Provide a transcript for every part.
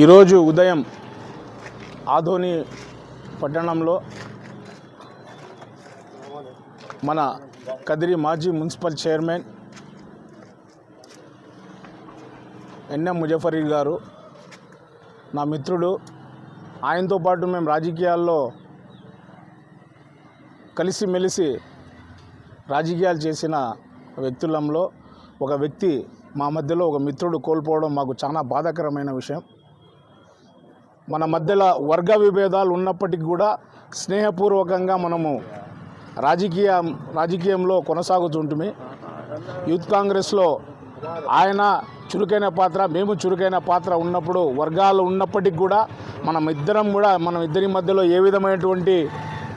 ఈరోజు ఉదయం ఆధోని పట్టణంలో మన కదిరి మాజీ మున్సిపల్ చైర్మన్ ఎన్ఎం ముజఫరీ గారు నా మిత్రుడు. ఆయనతో పాటు మేము రాజకీయాల్లో కలిసిమెలిసి రాజకీయాలు చేసిన వ్యక్తులంలో ఒక వ్యక్తి మా మధ్యలో ఒక మిత్రుడు కోల్పోవడం మాకు చాలా బాధాకరమైన విషయం. మన మధ్యలో వర్గ విభేదాలు ఉన్నప్పటికీ కూడా స్నేహపూర్వకంగా మనము రాజకీయ రాజకీయంలో కొనసాగుతుంటుమి. యూత్ కాంగ్రెస్లో ఆయన చురుకైన పాత్ర మేము చురుకైన పాత్ర ఉన్నప్పుడు వర్గాలు ఉన్నప్పటికీ కూడా మనం ఇద్దరం కూడా మనం ఇద్దరి మధ్యలో ఏ విధమైనటువంటి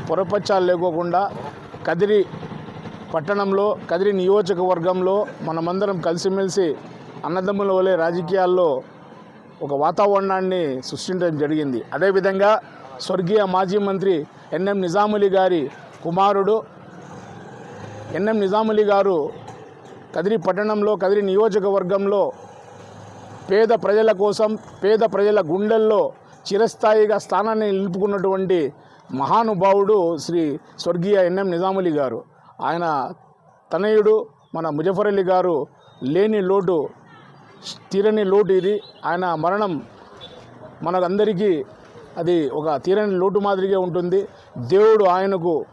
పొరపచ్చాలు లేకోకుండా కదిరి పట్టణంలో కదిరి నియోజకవర్గంలో మనమందరం కలిసిమెలిసి అన్నదమ్ముల వలె రాజకీయాల్లో ఒక వాతావరణాన్ని సృష్టించడం జరిగింది. అదేవిధంగా స్వర్గీయ మాజీ మంత్రి ఎన్ఎం నిజాములి గారి కుమారుడు ఎన్ఎం నిజాములి గారు కదిరి పట్టణంలో కదిరి నియోజకవర్గంలో పేద ప్రజల కోసం పేద ప్రజల గుండెల్లో చిరస్థాయిగా స్థానాన్ని నిలుపుకున్నటువంటి మహానుభావుడు శ్రీ స్వర్గీయ ఎన్ఎం నిజాములి గారు. ఆయన తనయుడు మన ముజఫర్ అలీ గారు లేని లోటు తీరని లోటు ఇది. ఆయన మరణం మనకందరికీ అది ఒక తీరని లోటు మాదిరిగా ఉంటుంది. దేవుడు ఆయనకు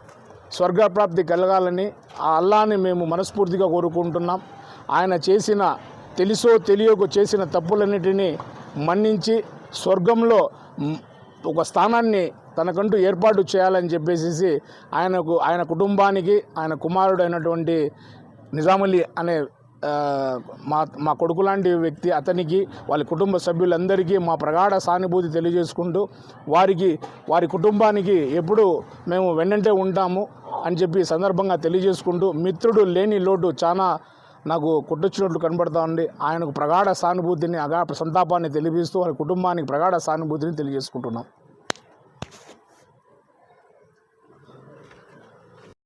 స్వర్గప్రాప్తి కలగాలని ఆ అల్లాని మేము మనస్ఫూర్తిగా కోరుకుంటున్నాం. ఆయన చేసిన తెలుసో తెలియకు చేసిన తప్పులన్నిటినీ మన్నించి స్వర్గంలో ఒక స్థానాన్ని తనకంటూ ఏర్పాటు చేయాలని చెప్పేసి ఆయనకు ఆయన కుటుంబానికి ఆయన కుమారుడు అయినటువంటి నిజాములి అనే మా మా కొడుకు లాంటి వ్యక్తి అతనికి వాళ్ళ కుటుంబ సభ్యులందరికీ మా ప్రగాఢ సానుభూతి తెలియజేసుకుంటూ వారికి వారి కుటుంబానికి ఎప్పుడు మేము వెన్నంటే ఉంటాము అని చెప్పి సందర్భంగా తెలియజేసుకుంటూ మిత్రుడు లేని లోటు చాలా నాకు కొట్టొచ్చినట్లు కనబడతా ఉంది. ఆయనకు ప్రగాఢ సానుభూతిని అగా సంతాపాన్ని తెలిపిస్తూ వారి కుటుంబానికి ప్రగాఢ సానుభూతిని తెలియజేసుకుంటున్నాం.